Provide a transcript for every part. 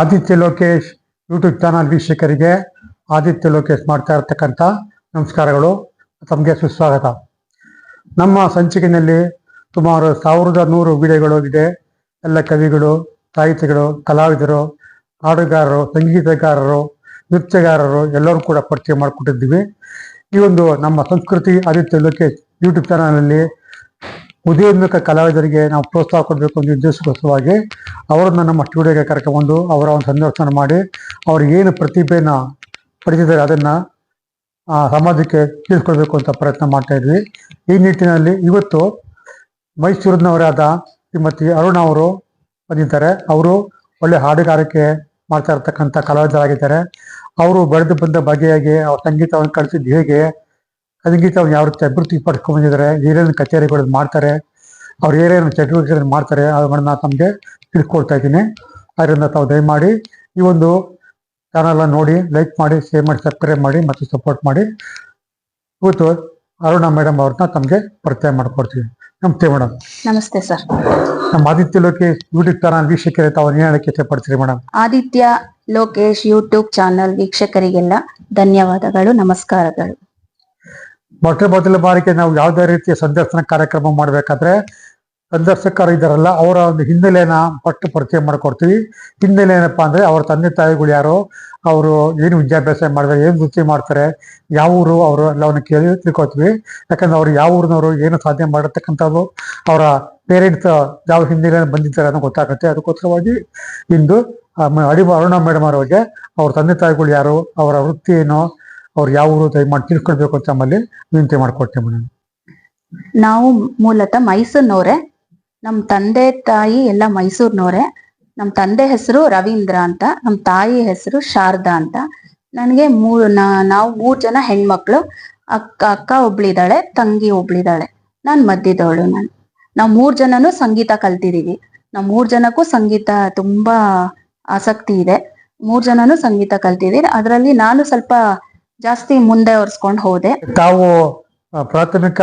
Aditya Lokesh YouTube channel ವೀಕ್ಷಕರಿಗೆ ಆದಿತ್ಯ ಲೋಕೇಶ್ ಮಾಡ್ತಾ ಇರತಕ್ಕಂಥ ನಮಸ್ಕಾರಗಳು. ತಮಗೆ ಸುಸ್ವಾಗತ. ನಮ್ಮ ಸಂಚಿಕೆಯಲ್ಲಿ ಸುಮಾರು ಸಾವಿರದ ನೂರು ವಿಡಿಯೋಗಳು ಇದೆ. ಎಲ್ಲ ಕವಿಗಳು, ಸಾಹಿತಿಗಳು, ಕಲಾವಿದರು, ಹಾಡುಗಾರರು, ಸಂಗೀತಗಾರರು, ನೃತ್ಯಗಾರರು ಎಲ್ಲರೂ ಕೂಡ ಪರಿಚಯ ಮಾಡಿಕೊಟ್ಟಿದ್ದೀವಿ. ಈ ಒಂದು ನಮ್ಮ ಸಂಸ್ಕೃತಿ ಆದಿತ್ಯ ಲೋಕೇಶ್ ಯೂಟ್ಯೂಬ್ ಚಾನಲಲ್ಲಿ ಉದಯೋನ್ಮುಖ ಕಲಾವಿದರಿಗೆ ನಾವು ಪ್ರೋತ್ಸಾಹ ಕೊಡಬೇಕು ಅನ್ನೋ ಉದ್ದೇಶಕ್ಕೋಸ್ಕರವಾಗಿ ಅವರನ್ನು ನಮ್ಮ ಸ್ಟುಡಿಯೋಗೆ ಕರ್ಕೊಂಡ್ಬಂದು ಅವರ ಒಂದು ಸಂದರ್ಶನ ಮಾಡಿ ಅವ್ರಿಗೆ ಏನು ಪ್ರತಿಭೆನ ಪಡೆದಿದ್ದಾರೆ ಅದನ್ನು ಆ, ಸಮಾಜಕ್ಕೆ ತಿಳಿಸ್ಕೊಳ್ಬೇಕು ಅಂತ ಪ್ರಯತ್ನ ಮಾಡ್ತಾ ಇದ್ವಿ. ಈ ನಿಟ್ಟಿನಲ್ಲಿ ಇವತ್ತು ಮೈಸೂರಿನವರಾದ ಶ್ರೀಮತಿ ಅರುಣ ಅವರು ಬಂದಿದ್ದಾರೆ. ಅವರು ಒಳ್ಳೆ ಹಾಡುಗಾರಿಕೆ ಮಾಡ್ತಾ ಇರ್ತಕ್ಕಂಥ ಕಲಾವಿದರಾಗಿದ್ದಾರೆ. ಅವರು ಬೆಳೆದು ಬಂದ ಬಗೆಯಾಗಿ ಅವ್ರ ಸಂಗೀತವನ್ನು ಕಳಿಸಿದ್ದು ಹೇಗೆ ಸಂಗೀತವನ್ನು ಯಾವ ರೀತಿ ಅಭಿವೃದ್ಧಿ ಪಡ್ಕೊಂಡ್ಬಂದಿದ್ದಾರೆ ಏನೇನು ಕಚೇರಿಗಳು ಮಾಡ್ತಾರೆ ಅವ್ರು ಏನೇನು ಚಟುವಟಿಕೆ ಮಾಡ್ತಾರೆ ಅವುಗಳನ್ನ ತಮಗೆ ತಿಳ್ಕೊಳ್ತಾ ಇದ್ದೀನಿ. ಅದರಿಂದ ತಾವು ದಯಮಾಡಿ ಈ ಒಂದು ಚಾನಲ್ನ ನೋಡಿ ಲೈಕ್ ಮಾಡಿ ಶೇರ್ ಮಾಡಿ ಸಬ್ಸ್ಕ್ರೈಬ್ ಮಾಡಿ ಮತ್ತು ಸಪೋರ್ಟ್ ಮಾಡಿ. ಇವತ್ತು ಅರುಣ ಮೇಡಮ್ ಅವ್ರನ್ನ ತಮಗೆ ಪರಿಚಯ ಮಾಡಿಕೊಡ್ತೀವಿ. ನಮಸ್ತೆ ಮೇಡಮ್ ನಮಸ್ತೆ ಸರ್ ನಮ್ಮ ಆದಿತ್ಯ ಲೋಕೇಶ್ ಯೂಟ್ಯೂಬ್ ಚಾನಲ್ ವೀಕ್ಷಕರಿಗೆ ತಾವು ಏನು ಹೇಳಕ್ಕೆ ಇಷ್ಟಪಡ್ತೀರಿ madam Aditya Lokesh YouTube channel ವೀಕ್ಷಕರಿಗೆಲ್ಲ ಧನ್ಯವಾದಗಳು ನಮಸ್ಕಾರಗಳು. ಮೊಟ್ಟ ಮೊದಲ ಬಾರಿಗೆ ನಾವು ಯಾವುದೇ ರೀತಿಯ ಸಂದರ್ಶನ ಕಾರ್ಯಕ್ರಮ ಮಾಡಬೇಕಾದ್ರೆ ಸಂದರ್ಶಕರು ಇದ್ದಾರಲ್ಲ ಅವರ ಒಂದು ಹಿನ್ನೆಲೆನ ಪಟ್ಟು ಪರಿಚಯ ಮಾಡಿಕೊಡ್ತೀವಿ. ಹಿನ್ನೆಲೆ ಏನಪ್ಪಾ ಅಂದ್ರೆ ಅವ್ರ ತಂದೆ ತಾಯಿಗಳು ಯಾರು, ಅವರು ಏನು ವಿದ್ಯಾಭ್ಯಾಸ ಮಾಡಿದ್ರೆ ಏನು ವೃತ್ತಿ ಮಾಡ್ತಾರೆ, ಯಾವ ಊರು ಅವರು ಎಲ್ಲವನ್ನು ಕೇಳಿ ತಿಳ್ಕೊತೀವಿ ಯಾಕಂದ್ರೆ ಅವ್ರು ಯಾವ ಊರಿನವರು, ಏನು ಸಾಧನೆ ಮಾಡಿರ್ತಕ್ಕಂಥದ್ದು, ಅವರ ಪೇರೆಂಟ್ಸ್ ಯಾವ ಹಿನ್ನೆಲೆ ಬಂದಿದ್ದಾರೆ ಅನ್ನೋ ಗೊತ್ತಾಗುತ್ತೆ. ಅದಕ್ಕೋಸ್ಕರವಾಗಿ ಇಂದು ಅಡಿ ಅರುಣ ಮೇಡಮ್ ಅವರಿಗೆ ಅವ್ರ ತಂದೆ ತಾಯಿಗಳು ಯಾರು, ಅವರ ವೃತ್ತಿ ಏನು, ಅವ್ರು ಯಾವ ಊರು ದಯಮಾಡಿ ತಿಳ್ಕೊಳ್ಬೇಕು ಅಂತ ನಮ್ಮಲ್ಲಿ ವಿನಂತಿ ಮಾಡ್ಕೊಡ್ತೇವೆ ಮೇಡಮ್ ನಾವು ಮೂಲತಃ ಮೈಸೂರಿನವ್ರೆ. ನಮ್ಮ ತಂದೆ ತಾಯಿ ಎಲ್ಲ ಮೈಸೂರಿನವರೇ. ನಮ್ಮ ತಂದೆ ಹೆಸರು ರವೀಂದ್ರ ಅಂತ ನಮ್ಮ ತಾಯಿ ಹೆಸರು ಶಾರದಾ ಅಂತ. ನನಗೆ ಮೂರು ನಾವು ಮೂರು ಜನ ಹೆಣ್ಮಕ್ಳು. ಅಕ್ಕ ಅಕ್ಕ ಒಬ್ಳಿದಾಳೆ, ತಂಗಿ ಒಬ್ಳಿದಾಳೆ. ನಾನು ಮಧ್ಯದವಳು ನಾನು. ನಾವು ಮೂರು ಜನನು ಸಂಗೀತ ಕಲ್ತಿದೀವಿ. ನಾವು ಮೂರು ಜನಕ್ಕೂ ಸಂಗೀತ ತುಂಬಾ ಆಸಕ್ತಿ ಇದೆ. ಮೂರು ಜನನು ಸಂಗೀತ ಕಲ್ತಿದೀವಿ. ಅದರಲ್ಲಿ ನಾನು ಸ್ವಲ್ಪ ಜಾಸ್ತಿ ಮುಂದೆ ಒರೆಸ್ಕೊಂಡು ಹೋದೆ. ತಾವು ಪ್ರಾಥಮಿಕ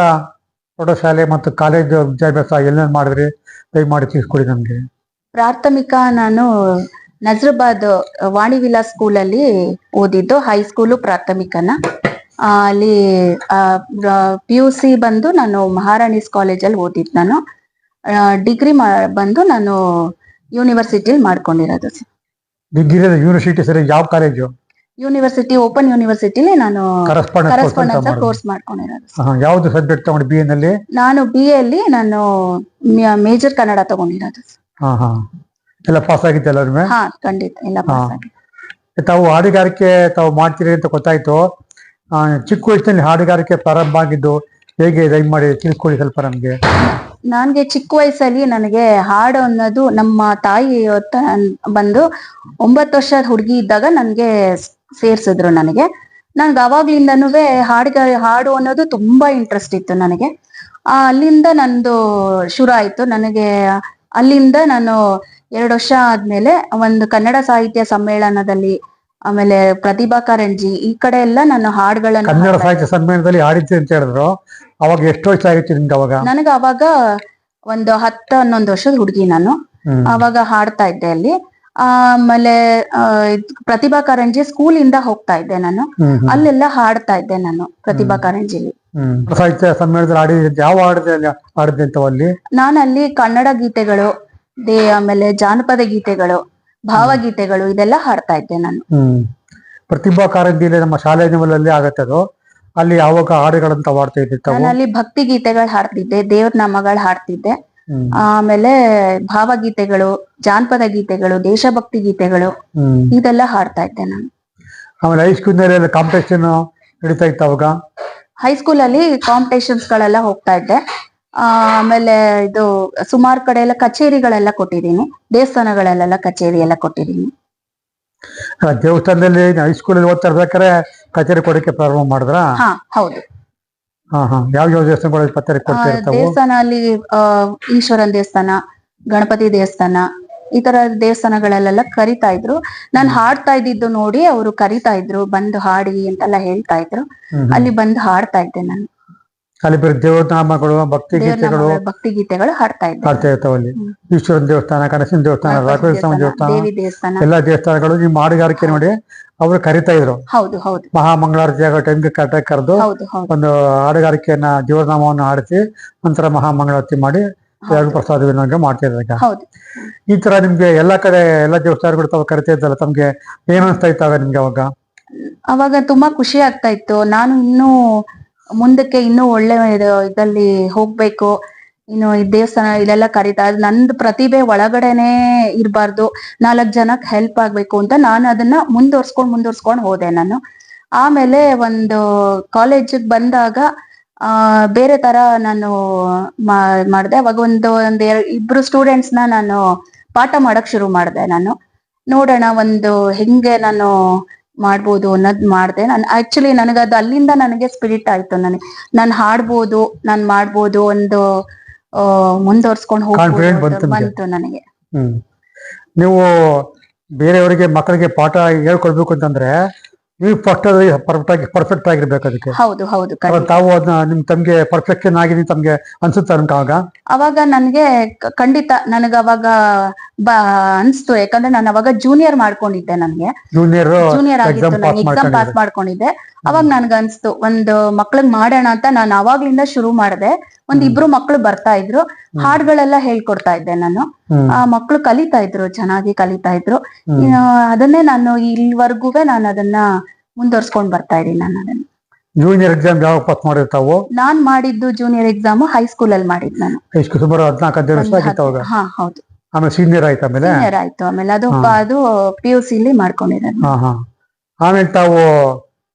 ಪ್ರೌಢಶಾಲೆ ಮತ್ತು ಕಾಲೇಜು ವಿದ್ಯಾಭ್ಯಾಸ ಎಲ್ಲೇನು ಮಾಡಿದ್ರಿ? ದಯಮಾಡಿ ತಿಳಿಸ್ಕೊಡಿ ನಮಗೆ. ಪ್ರಾಥಮಿಕ ನಾನು ನಜರಾಬಾದ್ ವಾಣಿ ವಿಲಾಸ್ ಸ್ಕೂಲಲ್ಲಿ ಓದಿದ್ದು ಹೈಸ್ಕೂಲು ಪ್ರಾಥಮಿಕನ. ಅಲ್ಲಿ ಪಿ ಯು ಸಿ ಬಂದು ನಾನು ಮಹಾರಾಣೀಸ್ ಕಾಲೇಜಲ್ಲಿ ಓದಿದ್ದು ನಾನು. ಡಿಗ್ರಿ ಬಂದು ನಾನು ಯೂನಿವರ್ಸಿಟಿಲಿ ಮಾಡ್ಕೊಂಡಿರೋದು. ಡಿಗ್ರಿ ಯೂನಿವರ್ಸಿಟಿ ಸರಿ ಯಾವ ಕಾಲೇಜು? ಯೂನಿವರ್ಸಿಟಿ ಓಪನ್ ಯೂನಿವರ್ಸಿಟಿಲಿ ನಾನು ಕರೆಸ್ಪಾಂಡೆನ್ಸ್ ಕೋರ್ಸ್ ಮಾಡ್ಕೊಂಡಿರೋದು. ಯಾವ್ದು ಸಬ್ಜೆಕ್ಟ್ ತಗೊಂಡು ಬಿ ನಲ್ಲಿ? ನಾನು ಬಿ ಎ ಅಲ್ಲಿ ನಾನು ಮೇಜರ್ ಕನ್ನಡ ತಗೊಂಡಿರೋದು. ಹಾ ಹಾ ಎಲ್ಲ ಪಾಸ್ ಆಗಿತ್ತು ಎಲ್ಲರೂ ಹಾ ಖಂಡಿತ ಎಲ್ಲ ಪಾಸ್ ತಾವು ಹಾಡುಗಾರಿಕೆ ತಾವು ಮಾಡ್ತೀರಿ ಅಂತ ಗೊತ್ತಾಯ್ತು. ಚಿಕ್ಕ ವಯಸ್ಸಿನಲ್ಲಿ ಹಾಡುಗಾರಿಕೆ ಪ್ರಾರಂಭ ಆಗಿದ್ದು ಹೇಗೆ ಮಾಡಿ ತಿಳ್ಕೊಳ್ಳಿ ಸ್ವಲ್ಪ ನಮಗೆ. ನನ್ಗೆ ಚಿಕ್ಕ ವಯಸ್ಸಲ್ಲಿ ನನಗೆ ಹಾಡು ಅನ್ನೋದು ನಮ್ಮ ತಾಯಿ ಬಂದು ಒಂಬತ್ತು ವರ್ಷದ ಹುಡುಗಿ ಇದ್ದಾಗ ನನ್ಗೆ ಸೇರ್ಸಿದ್ರು ನನಗೆ. ನನ್ಗೆ ಅವಾಗ್ಲಿಂದನೂ ಹಾಡುಗ ಹಾಡು ಅನ್ನೋದು ತುಂಬಾ ಇಂಟ್ರೆಸ್ಟ್ ಇತ್ತು ನನಗೆ. ಆ ಅಲ್ಲಿಂದ ನಂದು ಶುರು ಆಯ್ತು. ನನಗೆ ಅಲ್ಲಿಂದ ನಾನು ಎರಡು ವರ್ಷ ಆದ್ಮೇಲೆ ಒಂದು ಕನ್ನಡ ಸಾಹಿತ್ಯ ಸಮ್ಮೇಳನದಲ್ಲಿ ಆಮೇಲೆ ಪ್ರತಿಭಾ ಕಾರಂಜಿ ಈ ಕಡೆ ಎಲ್ಲ ನಾನು ಹಾಡುಗಳನ್ನು ಕನ್ನಡ ಸಾಹಿತ್ಯ ಸಮ್ಮೇಳನದಲ್ಲಿ ಹಾಡಿದ್ದೆ ಅಂತ ಹೇಳಿದ್ರು. ಅವಾಗ ಎಷ್ಟು ವಯಸ್ಸಾಗಿತ್ತು ನಿಮ್ಗೆ ಅವಾಗ? ನನಗೆ ಅವಾಗ ಒಂದು ಹತ್ತು ಹನ್ನೊಂದು ವರ್ಷದ ಹುಡುಗಿ ನಾನು. ಅವಾಗ ಹಾಡ್ತಾ ಇದ್ದೆ ಅಲ್ಲಿ. ಆಮೇಲೆ ಪ್ರತಿಭಾ ಕಾರಂಜಿ ಇಂದ ಹೋಗ್ತಾ ಇದ್ದೆ ನಾನು. ಅಲ್ಲೆಲ್ಲ ಹಾಡ್ತಾ ಇದ್ದೆ ನಾನು ಪ್ರತಿಭಾ ಕಾರಂಜಿಲಿ. ಸಾಹಿತ್ಯ ಸಮ್ಮೇಳನದಲ್ಲಿ ಯಾವ ಹಾಡಿದೆ ಅಲ್ಲಿ ನಾನು ಅಲ್ಲಿ? ಕನ್ನಡ ಗೀತೆಗಳು ದೇ ಆಮೇಲೆ ಜಾನಪದ ಗೀತೆಗಳು ಭಾವಗೀತೆಗಳು ಇದೆಲ್ಲ ಹಾಡ್ತಾ ಇದ್ದೆ ನಾನು. ಪ್ರತಿಭಾ ಕಾರಂಜಿಯಲ್ಲಿ ನಮ್ಮ ಶಾಲೆ ನಿವಲಲ್ಲಿ ಆಗತ್ತೆ ಅದು. ಅಲ್ಲಿ ಯಾವಾಗ ಹಾಡುಗಳಂತ ಹಾಡ್ತಾ ಇದ್ದೆ ಅಲ್ಲಿ ಭಕ್ತಿ ಗೀತೆಗಳು ಹಾಡ್ತಿದ್ದೆ ದೇವ್ರ ನಾಮಗಳು ಹಾಡ್ತಿದ್ದೆ. ಆಮೇಲೆ ಭಾವಗೀತೆಗಳು ಜಾನಪದ ಗೀತೆಗಳು ದೇಶಭಕ್ತಿ ಗೀತೆಗಳು ಇದೆಲ್ಲ ಹಾಡ್ತಾ ಇದ್ದೆ ನಾನು. ಆಮೇಲೆ ಹೈಸ್ಕೂಲ್ನಲ್ಲಿ ಕಾಂಪಿಟೇಷನ್ ನಡೀತಾ ಇತ್ತು ಅವಾಗ? ಹೈಸ್ಕೂಲ್ ಅಲ್ಲಿ ಕಾಂಪಿಟೇಷನ್ಸ್ ಗಳೆಲ್ಲ ಹೋಗ್ತಾ ಇದ್ದೆ. ಆಮೇಲೆ ಇದು ಸುಮಾರು ಕಡೆ ಎಲ್ಲ ಕಚೇರಿಗಳೆಲ್ಲ ಕೊಟ್ಟಿದ್ದೀನಿ. ದೇವಸ್ಥಾನಗಳಲ್ಲೆಲ್ಲ ಕಚೇರಿ ಎಲ್ಲ ಕೊಟ್ಟಿದ್ದೀನಿ. ದೇವಸ್ಥಾನದಲ್ಲಿ ಹೈಸ್ಕೂಲಲ್ಲಿ ಓದ್ತಾ ಇರ್ಬೇಕಾದ್ರೆ ಕಚೇರಿ ಕೊಡಕ್ಕೆ ಪ್ರಾರಂಭ ಮಾಡಿದ್ರ? ಹಾ ಹೌದು. ಹಾ ಹಾ. ಯಾವ ಯಾವ ಕೊಡ್ತಾ ಇರ್ತಾವು? ದೇವಸ್ಥಾನ ಅಲ್ಲಿ ಆ, ಈಶ್ವರನ್ ದೇವಸ್ಥಾನ ಗಣಪತಿ ದೇವಸ್ಥಾನ ಈ ತರ ದೇವಸ್ಥಾನಗಳಲ್ಲೆಲ್ಲ ಕರಿತಾ ಇದ್ರು. ನಾನು ಹಾಡ್ತಾ ಇದ್ದಿದ್ದು ನೋಡಿ ಅವರು ಕರಿತಾ ಇದ್ರು ಬಂದು ಹಾಡಿ ಅಂತೆಲ್ಲ ಹೇಳ್ತಾ ಇದ್ರು. ಹ್ಮ್. ಅಲ್ಲಿ ಬಂದು ಹಾಡ್ತಾ ಇದ್ದೆ ನಾನು. ಅಲ್ಲಿ ಬರೀ ದೇವನಾಮಗಳು ಭಕ್ತಿ ಗೀತೆಗಳು ಭಕ್ತಿ ಗೀತೆಗಳು ಹಾಡ್ತಾ ಇದ್ದೆ. ಇರ್ತಾವ ಅಲ್ಲಿ. ಈಶ್ವರನ ದೇವಸ್ಥಾನ ಕನಸಿನ ದೇವಸ್ಥಾನ ರಾಘವೇಶ್ವರ ದೇವಿ ದೇವಸ್ಥಾನ. ಎಲ್ಲಾ ದೇವಸ್ಥಾನಗಳು ನಿಮ್ಮ ಹಾಡುಗಾರಿಕೆ ನೋಡಿ ಅವ್ರು ಕರಿತಾ ಇದ್ರು. ಹೌದು ಹೌದು. ಮಹಾಮಂಗಳಾರತಿ ಆಗೋ ಟೈಮ್ಗೆ ಕರೆಕ್ಟಾಗಿ ಕರೆದು ಒಂದು ಹಾಡುಗಾರಿಕೆಯನ್ನ ಜೀವನಾಮವನ್ನು ಹಾಡಿಸಿ ನಂತರ ಮಹಾಮಂಗಳಾರತಿ ಮಾಡಿ ಎರಡು ಪ್ರಸಾದ ವಿನಿಯೋಗ ಮಾಡ್ತಾ ಇದ್ದಾರೆ ಈಗ. ಹೌದು. ಈ ತರ ನಿಮ್ಗೆ ಎಲ್ಲಾ ಕಡೆ ಎಲ್ಲಾ ದೇವಸ್ಥಾನಗಳು ತಾವು ಕರಿತಾ ಇದ್ದಲ್ಲ ತಮ್ಗೆ ಏನ್ ಇತ್ತು ಇತ್ತಾಗ ನಿಮ್ಗೆ ಅವಾಗ? ಅವಾಗ ತುಂಬಾ ಖುಷಿ ಆಗ್ತಾ ಇತ್ತು. ನಾನು ಇನ್ನೂ ಮುಂದಕ್ಕೆ ಇನ್ನೂ ಒಳ್ಳೆ ಇದು- ಇದಲ್ಲಿ ಹೋಗ್ಬೇಕು. ಇನ್ನು ಈ ದೇವಸ್ಥಾನ ಇದೆಲ್ಲ ಕರೀತಾ ನಂದು ಪ್ರತಿಭೆ ಒಳಗಡೆನೆ ಇರಬಾರ್ದು. ನಾಲ್ಕು ಜನಕ್ಕೆ ಹೆಲ್ಪ್ ಆಗ್ಬೇಕು ಅಂತ ನಾನು ಅದನ್ನ ಮುಂದುವರ್ಸ್ಕೊಂಡ್ ಮುಂದುವರ್ಸ್ಕೊಂಡ್ ಹೋದೆ ನಾನು. ಆಮೇಲೆ ಒಂದು ಕಾಲೇಜಿಗೆ ಬಂದಾಗ, ಆ, ಬೇರೆ ತರ ನಾನು ಮಾಡಿದೆ. ಅವಾಗ ಒಂದು, ಒಂದ್ ಇಬ್ರು ಸ್ಟೂಡೆಂಟ್ಸ್ನ ನಾನು ಪಾಠ ಮಾಡಕ್ ಶುರು ಮಾಡಿದೆ ನಾನು. ನೋಡೋಣ ಒಂದು ಹೆಂಗೆ ನಾನು ಮಾಡ್ಬೋದು ಅನ್ನೋದ್ ಮಾಡ್ದೆ. ನಾನು ಆಕ್ಚುಲಿ ನನಗದು ಅಲ್ಲಿಂದ ನನಗೆ ಸ್ಪಿರಿಟ್ ಆಯ್ತು ನನಗೆ. ನಾನು ಹಾಡ್ಬೋದು, ನಾನು ಮಾಡ್ಬೋದು ಒಂದು ಮುಂದುವರ್ಸ್ಕೊಂಡು Confident ಹೋಗ್ಬೋದು ಬಂತು ನಿಮ್ಗೆ? ಬಂತು ನನಗೆ ಹ್ಮ್ ನೀವು ಬೇರೆಯವರಿಗೆ ಮಕ್ಕಳಿಗೆ ಪಾಠ ಹೇಳ್ಕೊಡ್ಬೇಕು ಅಂತಂದ್ರೆ ನೀವು ಫಸ್ಟ್ ಪರ್ಫೆಕ್ಟ್ ಆಗಿ ಪರ್ಫೆಕ್ಟ್ ಆಗಿರ್ಬೇಕು ಅದಕ್ಕೆ ಹೌದು ಹೌದು ಅವಾಗ ಖಂಡಿತ. ತಾವು ಅದನ್ನ ನಿಮ್ ತಮ್ಗೆ ಪರ್ಫೆಕ್ಷನ್ ಆಗಿದೆ ತಮ್ಗೆ ಅನ್ಸುತ್ತೆ ನಿಮ್ಗೆ ಅವಾಗ ಅವಾಗ ನನ್ಗೆ ಕ- ಖಂಡಿತ ನನಗ ಅವಾಗ ಬ ಅನ್ಸ್ತು. ಯಾಕಂದ್ರೆ ನಾನು ಅವಾಗ ಜೂನಿಯರ್ ಮಾಡ್ಕೊಂಡಿದ್ದೆ ನನ್ಗೆ. ಜೂನಿಯರ್ ಜೂನಿಯರ್ ಆಗಿತ್ತು ಎಕ್ಸಾಮ್ ನಾನು ಪಾಸ್ ಎಕ್ಸಾಮ್ ಪಾಸ್ ಮಾಡ್ಕೊಂಡಿದ್ದೆ. ಅವಾಗ ನನ್ಗ ಅನ್ಸ್ತು ಒಂದು ಮಕ್ಳಿಗೆ ಮಾಡೋಣ ಅಂತ ನಾನು ಅವಾಗ್ಲಿಂದ ಶುರು ಮಾಡಿದೆ. ಒಂದ್ ಇಬ್ರು ಮಕ್ಳು ಬರ್ತಾ ಇದ್ರು. ಹಾಡ್ಗಳೆಲ್ಲ ಹೇಳ್ಕೊಡ್ತಾ ಇದ್ದೆ ನಾನು. ಆ ಮಕ್ಳು ಕಲಿತಾ ಇದ್ರು ಚೆನ್ನಾಗಿ ಕಲಿತಾ ಇದ್ರು. ಅದನ್ನೇ ನಾನು ಇಲ್ಲಿವರೆಗೂ ನಾನು ಅದನ್ನ ಮುಂದುವರ್ಸ್ಕೊಂಡ್ ಬರ್ತಾ ಇದೀನಿ ನಾನು ಅದನ್ನ. ಜೂನಿಯರ್ ಎಕ್ಸಾಮ್ ಯಾವಾಗ ಪಾಸ್ ಮಾಡಿರ್ತಾವು ನಾನ್ ಮಾಡಿದ್ದು ಜೂನಿಯರ್ ಎಕ್ಸಾಮ್ ಹೈಸ್ಕೂಲ್ ಅಲ್ಲಿ ಮಾಡಿದ್ ನಾನು. ಹೈಸ್ಕೂಲ್ ಸುಮಾರು ಹದಿನಾಲ್ಕು ಹದಿನೈದು ವರ್ಷ ಆಗಿತ್ತು ಅವಾಗ. ಹಾ ಹೌದು. ಆಮೇಲೆ ಸೀನಿಯರ್ ಆಯ್ತು ಆಮೇಲೆ? ಸೀನಿಯರ್ ಆಯ್ತು. ಆಮೇಲೆ ಅದು ಅದು ಪಿ ಯು ಸಿ ಮಾಡ್ಕೊಂಡಿರೋದು ಹಾ ಹಾ. ಆಮೇಲೆ ತಾವು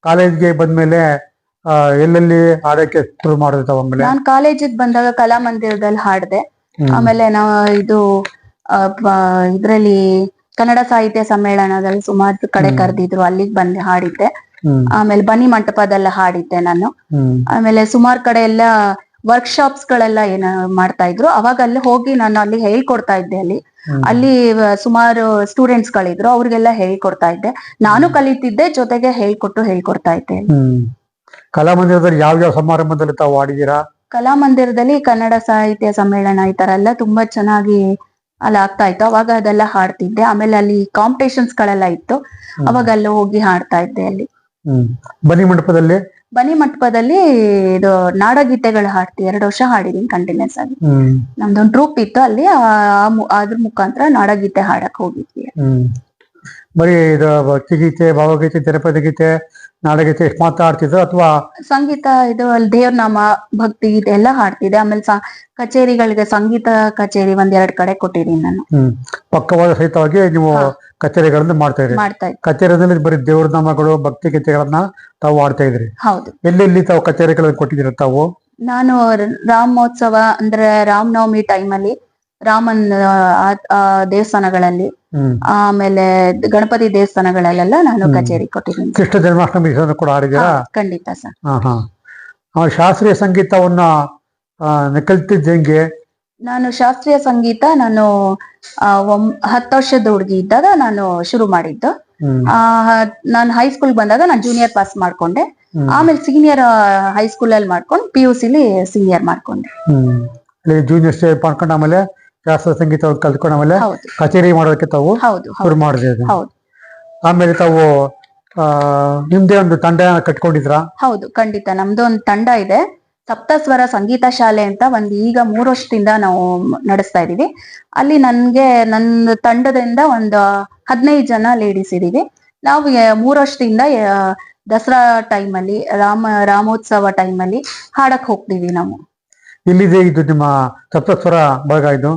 ಕಾಲೇಜ್ಗೆ ಬಂದ್ಮೇಲೆ ಆ, ಎಲ್ಲೆಲ್ಲಿ ಆಡಕ್ಕೆ ಶುರು ಮಾಡಿದ್ರು ತಾವು ಆಮೇಲೆ? ನಾನ್ ಕಾಲೇಜಿಗೆ ಬಂದಾಗ ಕಲಾಮಂದಿರದಲ್ಲಿ ಹಾಡ್ದೆ. ಹ್ಮ್. ಆಮೇಲೆ ನಾವು ಇದು ಆ, ಪ- ಇದ್ರಲ್ಲಿ ಕನ್ನಡ ಸಾಹಿತ್ಯ ಸಮ್ಮೇಳನದಲ್ಲಿ ಸುಮಾರು ಕಡೆ ಹ್ಮ್. ಕರೆದಿದ್ರು. ಅಲ್ಲಿಗೆ ಬಂದು ಹಾಡಿದ್ದೆ. ಹ್ಮ್. ಆಮೇಲೆ ಬನ್ನಿ ಮಂಟಪದಲ್ಲ ಹಾಡಿದ್ದೆ ನಾನು. ಹ್ಮ್. ಆಮೇಲೆ ಸುಮಾರು ಕಡೆ ಎಲ್ಲ ವರ್ಕ್ಶಾಪ್ಸ್ ಗಳೆಲ್ಲ ಏನ ಮಾಡ್ತಾ ಇದ್ರು ಅವಾಗ ಅಲ್ಲಿ ಹೋಗಿ ನಾನು ಅಲ್ಲಿ ಹೇಳ್ಕೊಡ್ತಾ ಇದ್ದೆ ಅಲ್ಲಿ. ಅಲ್ಲಿ ಸುಮಾರು ಸ್ಟೂಡೆಂಟ್ಸ್ ಗಳಿದ್ರು. ಅವ್ರಿಗೆಲ್ಲ ಹೇಳ್ಕೊಡ್ತಾ ಇದ್ದೆ. ನಾನು ಕಲಿತಿದ್ದೆ ಜೊತೆಗೆ ಹೇಳ್ಕೊಟ್ಟು ಹೇಳ್ಕೊಡ್ತಾ ಇದ್ದೆ ಕಲಾಮಂದಿರದಲ್ಲಿ ಯಾವ ಯಾವ ಸಮಾರಂಭದಲ್ಲಿ ತಾವು ಆಡಿದೀರಾ ಕಲಾಮಂದಿರದಲ್ಲಿ ಕನ್ನಡ ಸಾಹಿತ್ಯ ಸಮ್ಮೇಳನ ಈ ತರ ಎಲ್ಲ ತುಂಬಾ ಚೆನ್ನಾಗಿ ಅಲ್ಲಿ ಆಗ್ತಾ ಇತ್ತು. ಅವಾಗ ಅದೆಲ್ಲ ಹಾಡ್ತಿದ್ದೆ. ಆಮೇಲೆ ಅಲ್ಲಿ ಕಾಂಪಿಟೇಷನ್ಸ್ ಗಳೆಲ್ಲ ಇತ್ತು. ಅವಾಗ ಅಲ್ಲಿ ಹೋಗಿ ಹಾಡ್ತಾ ಇದ್ದೆ ಅಲ್ಲಿ. ಹ್ಮ್. ಬನ್ನಿ ಮಂಟಪದಲ್ಲಿ. ಬನ್ನಿ ಮಂಟಪದಲ್ಲಿ ಇದು ನಾಡಗೀತೆಗಳು ಹಾಡ್ತಿ ಎರಡು ವರ್ಷ ಹಾಡಿದೀನಿ ಕಂಟಿನ್ಯೂಸ್ ಆಗಿ. ನಮ್ದೊಂದು ಟ್ರೂಪ್ ಇತ್ತು. ಅಲ್ಲಿ ಆ- ಮು- ಅದ್ರ ಮುಖಾಂತರ ನಾಡಗೀತೆ ಹಾಡಕ್ ಹೋಗಿದ್ವಿ. ಬರೀ ಇದು ಭಕ್ತಿಗೀತೆ ಭಾವಗೀತೆ ಜನಪದ ಗೀತೆ ನಾಡಗೀತೆ ಎಷ್ಟು ಮಾತ್ರ ಆಡ್ತಿದ್ರು ಅಥವಾ ಸಂಗೀತ ಇದು ಅಲ್ಲಿ ದೇವ್ರನಾಮ ಭಕ್ತಿ ಗೀತೆ ಎಲ್ಲ ಹಾಡ್ತಿದ್ದೆ. ಆಮೇಲೆ ಸ ಕಚೇರಿಗಳಿಗೆ ಸಂಗೀತ ಕಚೇರಿ ಒಂದ್ ಎರಡ್ ಕಡೆ ಕೊಟ್ಟಿದ್ದೀನಿ ನಾನು. ಹ್ಮ್. ಪಕ್ಕವಾದ ಸಹಿತವಾಗಿ ನೀವು ಕಚೇರಿಗಳನ್ನು ಮಾಡ್ತಾ ಇದ್ರಿ ಮಾಡ್ತಾ ಇದ್ದೆ. ಬರೀ ದೇವ್ರ ನಾಮಗಳು ಭಕ್ತಿ ಗೀತೆಗಳನ್ನ ತಾವು ಆಡ್ತಾ ಇದ್ರಿ ಹೌದು. ಎಲ್ಲೆಲ್ಲಿ ತಾವು ಕಚೇರಿಗಳನ್ನ ಕೊಟ್ಟಿದ್ದೀರ ತಾವು? ನಾನು ರ- ರಾಮೋತ್ಸವ ಅಂದ್ರೆ ರಾಮನವಮಿ ಟೈಮಲ್ಲಿ ರಾಮನ್ ದೇವಸ್ಥಾನಗಳಲ್ಲಿ ಆಮೇಲೆ ಗಣಪತಿ ದೇವಸ್ಥಾನಗಳಲ್ಲೆಲ್ಲ ನಾನು ಕಚೇರಿ ಕೊಟ್ಟಿದ್ದೀನಿ. ಕೃಷ್ಣ ಜನ್ಮಾಷ್ಟಮಿ ಕೂಡ ಆಡಿದ್ದೀರಾ ಖಂಡಿತ ಸರ್. ಶಾಸ್ತ್ರೀಯ ಸಂಗೀತವನ್ನ ಆ, ಕಲ್ತಿದ್ದು ನಾನು ಶಾಸ್ತ್ರೀಯ ಸಂಗೀತ ನಾನು ಹತ್ತು ವರ್ಷದ ಹುಡುಗಿ ಇದ್ದಾಗ ನಾನು ಶುರು ಮಾಡಿದ್ದು. ನಾನು ಹೈಸ್ಕೂಲ್ ಬಂದಾಗ ನಾನು ಜೂನಿಯರ್ ಪಾಸ್ ಮಾಡ್ಕೊಂಡೆ. ಆಮೇಲೆ ಸೀನಿಯರ್ ಹೈಸ್ಕೂಲ್ ಅಲ್ಲಿ ಮಾಡ್ಕೊಂಡು ಪಿ ಯು ಸಿಲಿ ಸೀನಿಯರ್ ಮಾಡ್ಕೊಂಡೆ. ಜೂನಿಯರ್ ಮಾಡ್ಕೊಂಡು ಆಮೇಲೆ ಶಾಸ್ತ್ರೀಯ ಸಂಗೀತ ಕಲ್ತ್ಕೊಂಡು ಹೌದು. ಕಚೇರಿ ಮಾಡೋದಕ್ಕೆ ತಾವು ಹೌದು ಶುರು ಹೌದು. ಆಮೇಲೆ ತಾವು ನಿಮ್ದೇ ಒಂದು ತಂಡ ಕಟ್ಕೊಂಡಿದ್ರ? ಹೌದು ಖಂಡಿತ. ನಮ್ದು ಒಂದು ತಂಡ ಇದೆ. ಸಪ್ತಸ್ವರ ಸಂಗೀತ ಶಾಲೆ ಅಂತ ಒಂದು ಈಗ ಮೂರು ವರ್ಷದಿಂದ ನಾವು ನಡೆಸ್ತಾ ಇದೀವಿ. ಅಲ್ಲಿ ನನ್ಗೆ ನನ್ನ ತಂಡದಿಂದ ಒಂದು ಹದಿನೈದು ಜನ ಲೇಡೀಸ್ ಇದೀವಿ. ನಾವು ಮೂರು ವರ್ಷದಿಂದ ದಸರಾ ಟೈಮ್ ಅಲ್ಲಿ ರಾಮ ರಾಮೋತ್ಸವ ಟೈಮ್ ಅಲ್ಲಿ ಹಾಡಕ್ ಹೋಗ್ತೀವಿ ನಾವು. ಇಲ್ಲಿದೆ ಇದು ನಿಮ್ಮ ಸಪ್ತಸ್ವರ ಬಳಗ ಇದು?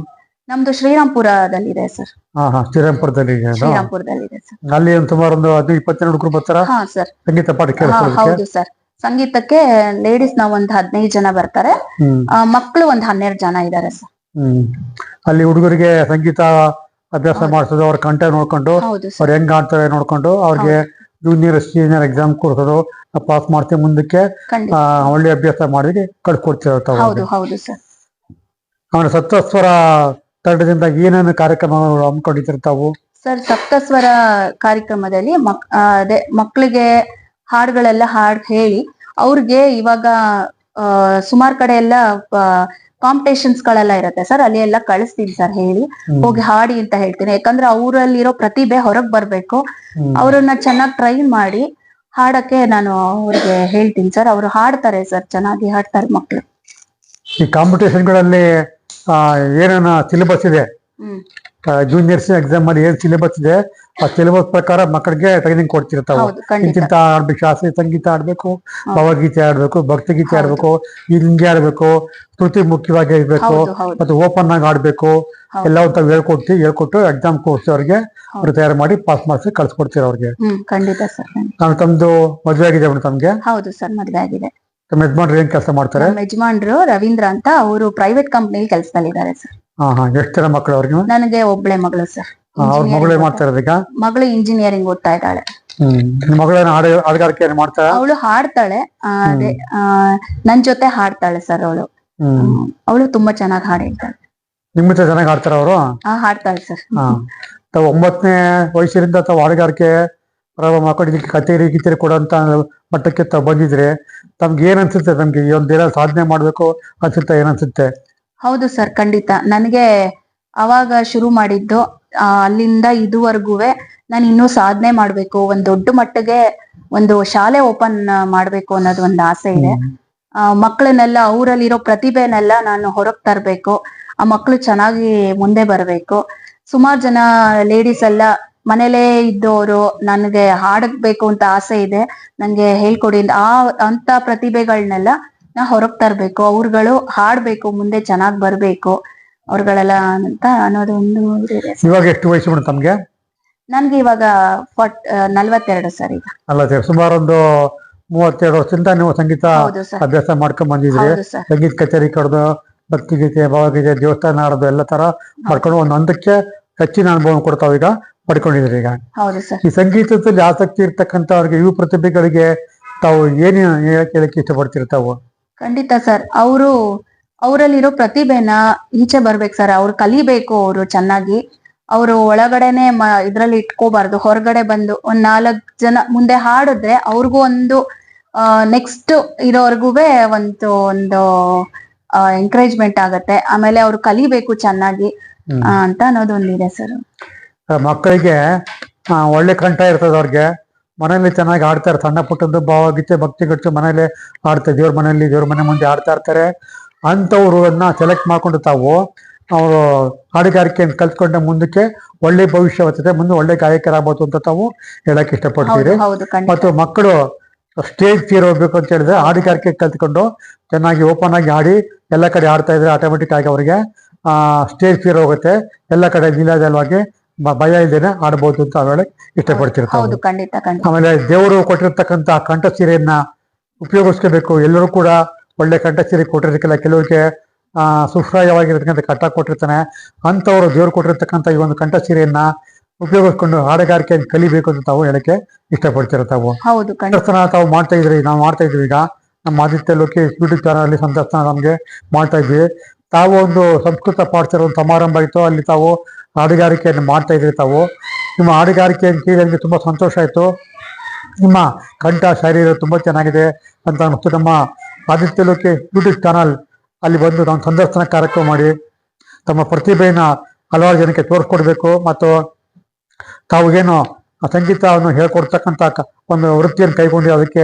ನಮ್ದು ಶ್ರೀರಾಮ್ಪುರದಲ್ಲಿದೆ ಸರ್. ಹಾ ಹಾ ಶ್ರೀರಾಮ್ಪುರದಲ್ಲಿ ಇದೆ ಶ್ರೀರಾಮ್ಪುರದಲ್ಲಿದೆ ಸರ್. ಅಲ್ಲಿ ಒಂದು ಸುಮಾರು ಒಂದು ಹದಿನೈದು ಇಪ್ಪತ್ತೆರಡು ಹುಡುಗರು ಬರ್ತಾರ? ಹಾ ಸರ್. ಸಂಗೀತ ಪಾಠ ಹಾ ಹೌದು ಸರ್. ಸಂಗೀತಕ್ಕೆ ಲೇಡೀಸ್ ನಾವ್ ಒಂದ್ ಹದಿನೈದು ಜನ ಬರ್ತಾರೆ. ಹ್ಮ್. ಮಕ್ಳು ಒಂದು ಹನ್ನೆರಡು ಜನ ಇದಾರೆ ಸರ್. ಹ್ಮ್. ಅಲ್ಲಿ ಹುಡುಗರಿಗೆ ಸಂಗೀತ ಅಭ್ಯಾಸ. ಮಾಡಿಸೋದು ಅವ್ರ ಕಂಠ ನೋಡ್ಕೊಂಡು ಹೌದು ಅವ್ರು ಹೆಂಗ್ ಆಡ್ತಾರೆ ನೋಡ್ಕೊಂಡು ಅವ್ರಿಗೆ ಜೂನಿಯರ್ ಸೀನಿಯರ್ ಎಕ್ಸಾಮ್ ಕೊಡ್ಸೋದು ಪಾಸ್ ಮಾಡ್ತೀವಿ ಮುಂದಕ್ಕೆ ಖಂಡಿತ. ಆ, ಒಳ್ಳೆ ಅಭ್ಯಾಸ ಮಾಡಿ ಕಳ್ಕೊಡ್ತೀವಿ ತಾವು ಹೌದು ಹೌದು ಸರ್. ಆಮೇಲೆ ಸಪ್ತಸ್ವರ ತಂಡದಿಂದ ಏನೇನು ಕಾರ್ಯಕ್ರಮಗಳು ಹಮ್ಮಿಕೊಂಡಿರ್ತಾವು? ತಾವು ಸರ್ ಸಪ್ತಸ್ವರ ಕಾರ್ಯಕ್ರಮದಲ್ಲಿ ಮಕ್ ಅದೇ ಮಕ್ಕಳಿಗೆ ಹಾಡುಗಳೆಲ್ಲ ಹಾಡ್ ಹೇಳಿ ಅವ್ರಿಗೆ ಇವಾಗ ಸುಮಾರು ಕಡೆ ಎಲ್ಲ ಕಾಂಪಿಟೇಷನ್ಸ್ ಗಳೆಲ್ಲ ಇರುತ್ತೆ ಸರ್. ಅಲ್ಲಿ ಎಲ್ಲ ಕಳಿಸ್ತೀನಿ ಸರ್ ಹೇಳಿ. ಹೋಗಿ ಹಾಡಿ ಅಂತ ಹೇಳ್ತೀನಿ. ಯಾಕಂದ್ರೆ ಅವರಲ್ಲಿರೋ ಪ್ರತಿಭೆ ಹೊರಗ್ ಬರ್ಬೇಕು. ಅವರನ್ನ ಚೆನ್ನಾಗಿ ಟ್ರೈನ್ ಮಾಡಿ ಹಾಡಕ್ಕೆ ನಾನು ಅವ್ರಿಗೆ ಹೇಳ್ತೀನಿ ಸರ್. ಅವರು ಹಾಡ್ತಾರೆ ಸರ್. ಚೆನ್ನಾಗಿ ಹಾಡ್ತಾರೆ ಮಕ್ಳು. ಈ ಕಾಂಪಿಟೇಷನ್ಗಳಲ್ಲಿ ಏನೇನ ಸಿಲೆಬಸ್ ಇದೆ. ಜೂನಿಯರ್ಸ್ ಎಕ್ಸಾಮ್ ಅಲ್ಲಿ ಏನ್ ಸಿಲೆಬಸ್ ಇದೆ ಆ ಸಿಲೆಬಸ್ ಪ್ರಕಾರ ಮಕ್ಕಳಿಗೆ ಟ್ರೈನಿಂಗ್ ಕೊಡ್ತಿರ್ತಾವ. ಇಂತಿಂತ ಆಡ್ಬೇಕು ಶಾಸ್ತ್ರೀಯ ಸಂಗೀತ ಆಡ್ಬೇಕು. ಭಾವಗೀತೆ ಆಡ್ಬೇಕು ಭಕ್ತಿಗೀತೆ ಗೀತೆ ಆಡ್ಬೇಕು ಹಿಂಗೆ ಆಡ್ಬೇಕು ಶ್ರುತಿ ಮುಖ್ಯವಾಗಿ ಇರ್ಬೇಕು ಮತ್ತೆ ಓಪನ್ ಆಗಿ ಆಡ್ಬೇಕು. ಎಲ್ಲ ಅಂತ ಹೇಳ್ಕೊಡ್ತಿ ಹೇಳ್ಕೊಟ್ಟು ಎಕ್ಸಾಮ್ ಕೋರ್ಸ್ ಅವ್ರಿಗೆ ಅವ್ರು ತಯಾರು ಮಾಡಿ ಪಾಸ್ ಮಾಡಿಸಿ ಕಳ್ಸಿಕೊಡ್ತೀರ ಅವ್ರಿಗೆ. ಖಂಡಿತ ಸರ್ ನಾನು ತಮ್ದು ಮದುವೆ ಆಗಿದೆ ಮೇಡಮ್ ತಮ್ಗೆ. ಹೌದು ಸರ್ ಮದ್ವೆ ಆಗಿದೆ. ತಮ್ಮ ಯಜಮಾನ್ರು ಏನ್ ಕೆಲಸ ಮಾಡ್ತಾರೆ? ನಮ್ಮ ಯಜಮಾನ್ರು ರವೀಂದ್ರ ಅಂತ ಅವರು ಪ್ರೈವೇಟ್ ಕಂಪ್ನಿಲಿ ಕೆಲಸದಲ್ಲಿದ್ದಾರೆ ಸರ್ ಹಾ ಹಾ. ಎಷ್ಟು ಜನ ಮಕ್ಕಳು ಅವ್ರಿಗೆ ನನಗೆ ಒಬ್ಳೆ ಮಗಳು ಸರ್ ಅವ್ರ ಮಗಳು ಏನ್ ಮಾಡ್ತಾ ಈಗ ಮಗಳು ಇಂಜಿನಿಯರಿಂಗ್ ಓದ್ತಾ ಇದ್ದಾಳೆ. ಹ್ಮ್. ನಿಮ್ ಮಗಳೇನ ಹಾಡು ಹಾಡುಗಾರಿಕೆ ಏನ್ ಮಾಡ್ತಾರ ಅವಳು ಹಾಡ್ತಾಳೆ. ಆ, ಅದೇ ಆ, ನನ್ ಜೊತೆ ಹಾಡ್ತಾಳೆ ಸರ್ ಅವಳು. ಹ್ಮ್. ಅವಳು ತುಂಬಾ ಚೆನ್ನಾಗಿ ಹಾಡು ಹೇಳ್ತಾಳೆ ನಿಮ್ಮ ಜೊತೆ ಚೆನ್ನಾಗಿ ಆಡ್ತಾರ ಅವರು? ಆ ಹಾಡ್ತಾಳೆ ಸರ್ ಹಾ. ತಾವು ಒಂಬತ್ತನೇ ವಯಸ್ಸಿನಿಂದ ತಾವು ಹಾಡುಗಾರಿಕೆ ಪ್ರಾರಂಭ ಮಾಡ್ಕೊಂಡು ಇದಕ್ಕೆ ಕಚೇರಿ ಕಿಚೇರಿ ಕೊಡೋಂತ ಮಟ್ಟಕ್ಕೆ ತ ಬಂದಿದ್ರೆ ತಮ್ಗೆ ಏನ್ ಅನ್ಸುತ್ತೆ? ನಮ್ಗೆ ಈ ಒಂದ್ ದಿನ ಸಾಧನೆ ಮಾಡ್ಬೇಕು ಅನ್ಸುತ್ತೆ? ಏನನ್ಸುತ್ತೆ ಅನ್ಸುತ್ತೆ? ಹೌದು ಸರ್ ಖಂಡಿತ. ನನಗೆ ಅವಾಗ ಶುರು ಮಾಡಿದ್ದು ಆ, ಅಲ್ಲಿಂದ ಇದುವರೆಗೂವೆ ನಾನು ಇನ್ನೂ ಸಾಧನೆ ಮಾಡ್ಬೇಕು ಒಂದ್ ದೊಡ್ಡ ಮಟ್ಟಿಗೆ ಒಂದು ಶಾಲೆ ಓಪನ್ ಮಾಡ್ಬೇಕು ಅನ್ನೋದು ಒಂದು ಆಸೆ ಇದೆ. ಆ, ಮಕ್ಕಳನ್ನೆಲ್ಲ ಅವರಲ್ಲಿರೋ ಪ್ರತಿಭೆನೆಲ್ಲ ನಾನು ಹೊರಗ್ ತರಬೇಕು ಆ ಮಕ್ಕಳು ಚೆನ್ನಾಗಿ ಮುಂದೆ ಬರಬೇಕು. ಸುಮಾರು ಜನ ಲೇಡೀಸ್ ಎಲ್ಲ ಮನೇಲೇ ಇದ್ದವರು ನನಗೆ ಹಾಡಬೇಕು ಅಂತ ಆಸೆ ಇದೆ ನಂಗೆ ಹೇಳ್ಕೊಡಿ. ಆ ಅಂತ ಪ್ರತಿಭೆಗಳನ್ನೆಲ್ಲ ನಾ ಹೊರಗ್ ತರಬೇಕು. ಅವ್ರುಗಳು ಹಾಡ್ಬೇಕು ಮುಂದೆ ಚೆನ್ನಾಗ್ ಬರ್ಬೇಕು ಅವ್ರುಗಳೆಲ್ಲ ಅಂತ ಅನ್ನೋದು ಒಂದು ಇವಾಗ ಎಷ್ಟು ವಯಸ್ಸು ಮೇಡಮ್ ತಮ್ಗೆ? ನನ್ಗೆ ಇವಾಗ ಫಾರ್ಟ್ ನಲ್ವತ್ತೆರಡು ಸರ್ ಈಗ. ಅಲ್ಲ ಸರ್ ಸುಮಾರು ಒಂದು ಮೂವತ್ತೆರಡು ವರ್ಷದಿಂದ ನೀವು ಸಂಗೀತ ಹೌದು ಸರ್. ಅಭ್ಯಾಸ ಮಾಡ್ಕೊಂಡ್ ಬಂದಿದ್ರಿ ಹೌದು ಸರ್. ಸಂಗೀತ ಕಚೇರಿ ಕಡ್ದು ಭಕ್ತಿಗೀತೆ ಭಾವಗೀತೆ ದೇವಸ್ಥಾನ ಆಡೋದು ಎಲ್ಲ ತರ ಮಾಡ್ಕೊಂಡು ಒಂದು ಹಂತಕ್ಕೆ ಹೆಚ್ಚಿನ ಅನುಭವ ಕೊಡ್ತಾವ ಈಗ ಪಡ್ಕೊಂಡಿದ್ದೀರಿ ಈಗ. ಈ ಸಂಗೀತದಲ್ಲಿ ಆಸಕ್ತಿ ಇರ್ತಕ್ಕಂಥವ್ರಿಗೆ ಯುವ ಪ್ರತಿಭೆಗಳಿಗೆ ತಾವು ಏನೇ ಹೇಳಕ್ಕೆ ಇಷ್ಟಪಡ್ತಿರ್ತಾವು? ಖಂಡಿತ ಸರ್. ಅವರು ಅವರಲ್ಲಿರೋ ಪ್ರತಿಭೆನ ಈಚೆ ಬರ್ಬೇಕು ಸರ್. ಅವ್ರು ಕಲಿಬೇಕು ಅವರು ಚೆನ್ನಾಗಿ. ಅವರು ಒಳಗಡೆನೆ ಇದ್ರಲ್ಲಿ ಇಟ್ಕೋಬಾರ್ದು. ಹೊರಗಡೆ ಬಂದು ಒಂದ್ ನಾಲ್ಕ್ ಜನ ಮುಂದೆ ಹಾಡಿದ್ರೆ ಅವ್ರಿಗೂ ಒಂದು ನೆಕ್ಸ್ಟ್ ಇರೋರ್ಗು ಒಂದು ಒಂದು ಎಂಕರೇಜ್ಮೆಂಟ್ ಆಗತ್ತೆ. ಆಮೇಲೆ ಅವ್ರು ಕಲಿಬೇಕು ಚೆನ್ನಾಗಿ. ಅಂತ ಅನ್ನೋದು ಒಂದಿದೆ ಸರ್. ಮಕ್ಕಳಿಗೆ ಒಳ್ಳೆ ಕಂಠ ಇರ್ತದ ಅವ್ರಿಗೆ. ಮನೇಲಿ ಚೆನ್ನಾಗಿ ಆಡ್ತಾರೆ. ಸಣ್ಣ ಪುಟ್ಟದ್ದು ಭಾವಗೀತೆ ಭಕ್ತಿಗಟ್ಟು ಮನೇಲಿ ಆಡ್ತಾರೆ. ದೇವ್ರ ಮನೆಯಲ್ಲಿ ದೇವ್ರ ಮನೆ ಮುಂದೆ ಆಡ್ತಾ ಇರ್ತಾರೆ. ಅಂಥವ್ರನ್ನ ಸೆಲೆಕ್ಟ್ ಮಾಡ್ಕೊಂಡು ತಾವು ಅವರು ಹಾಡುಗಾರಿಕೆಯನ್ನು ಕಲ್ತ್ಕೊಂಡ ಮುಂದಕ್ಕೆ ಒಳ್ಳೆ ಭವಿಷ್ಯ ಬರ್ತದೆ. ಮುಂದೆ ಒಳ್ಳೆ ಗಾಯಕರಾಗ್ಬೋದು ಅಂತ ತಾವು ಹೇಳಕ್ ಇಷ್ಟ ಇಷ್ಟಪಡ್ತೀರಿ ಮತ್ತು ಮಕ್ಕಳು ಸ್ಟೇಜ್ ಫಿಯರ್ ಹೋಗ್ಬೇಕು ಅಂತ ಹೇಳಿದ್ರೆ ಹಾಡುಗಾರಿಕೆ ಕಲ್ತ್ಕೊಂಡು ಚೆನ್ನಾಗಿ ಓಪನ್ ಆಗಿ ಆಡಿ ಎಲ್ಲ ಕಡೆ ಆಡ್ತಾ ಇದ್ರೆ ಆಟೋಮೆಟಿಕ್ ಆಗಿ ಅವರಿಗೆ ಸ್ಟೇಜ್ ಫಿಯರ್ ಹೋಗುತ್ತೆ. ಎಲ್ಲ ಕಡೆ ನಿಲ್ಲದಲ್ವಾಗಿ ಭಯ ಇಲ್ದೇನೆ ಆಡ್ಬೋದು ಅಂತ ಹೇಳಿ ಇಷ್ಟಪಡ್ತಿರ್ತಾರೆ ಆಮೇಲೆ ದೇವರು ಕೊಟ್ಟಿರ್ತಕ್ಕಂತ ಕಂಠ ಸೀರೆಯನ್ನ ಉಪಯೋಗಿಸ್ಕೋಬೇಕು. ಎಲ್ಲರೂ ಕೂಡ ಒಳ್ಳೆ ಕಂಠ ಸೀರೆ ಕೊಟ್ಟಿರೋದಕ್ಕೆಲ್ಲ ಕೆಲವರಿಗೆ ಆ ಸುಶ್ರಾಯವಾಗಿರ್ತಕ್ಕಂಥ ಕಟ್ಟ ಕೊಟ್ಟಿರ್ತಾನೆ. ಅಂತವರು ದೇವರು ಕೊಟ್ಟಿರ್ತಕ್ಕಂಥ ಈ ಒಂದು ಕಂಠ ಸೀರೆಯನ್ನ ಉಪಯೋಗಿಸ್ಕೊಂಡು ಹಾಡುಗಾರಿಕೆಯನ್ನು ಕಲಿಬೇಕು ಅಂತ ತಾವು ಹೇಳಕ್ಕೆ ಇಷ್ಟಪಡ್ತಿರ್ತಾವು ಹೌದು ಸಂದರ್ಶನ ತಾವು ಮಾಡ್ತಾ ಇದ್ರಿ ನಾವು ಮಾಡ್ತಾ ಇದ್ವಿ ಈಗ. ನಮ್ಮ ಆದಿತ್ಯ ಲೋಕೇಶ್ ಯೂಟ್ಯೂಬ್ ಚಾನಲ್ ಅಲ್ಲಿ ಸಂದರ್ಶನ ನಮ್ಗೆ ಮಾಡ್ತಾ ಇದ್ವಿ. ತಾವು ಒಂದು ಸಂಸ್ಕೃತ ಪಾಠಶಾಲೆ ಒಂದು ಸಮಾರಂಭ ಇತ್ತು ಅಲ್ಲಿ ತಾವು ಹಾಡುಗಾರಿಕೆಯನ್ನು ಮಾಡ್ತಾ ಇದ್ರಿ ತಾವು. ನಿಮ್ಮ ಹಾಡುಗಾರಿಕೆಯನ್ನು ಕೇಳಿ ನನಗೆ ತುಂಬಾ ಸಂತೋಷ ಆಯ್ತು. ನಿಮ್ಮ ಕಂಠ ಶರೀರ ತುಂಬಾ ಚೆನ್ನಾಗಿದೆ ಅಂತ ಅನಿಸ್ತು. ನಮ್ಮ ಆದಿತ್ಯ ಲೋಕೇಶ್ ಯೂಟ್ಯೂಬ್ ಚಾನಲ್ ಅಲ್ಲಿ ಬಂದು ನಾವು ಸಂದರ್ಶನ ಕಾರ್ಯಕ್ರಮ ಮಾಡಿ ತಮ್ಮ ಪ್ರತಿಭೆಯನ್ನ ಹಲವಾರು ಜನಕ್ಕೆ ತೋರಿಸ್ಕೊಡ್ಬೇಕು. ಮತ್ತು ತಾವು ಏನು ಸಂಗೀತವನ್ನು ಹೇಳ್ಕೊಡ್ತಕ್ಕಂಥ ಒಂದು ವೃತ್ತಿಯನ್ನು ಕೈಗೊಂಡು ಅದಕ್ಕೆ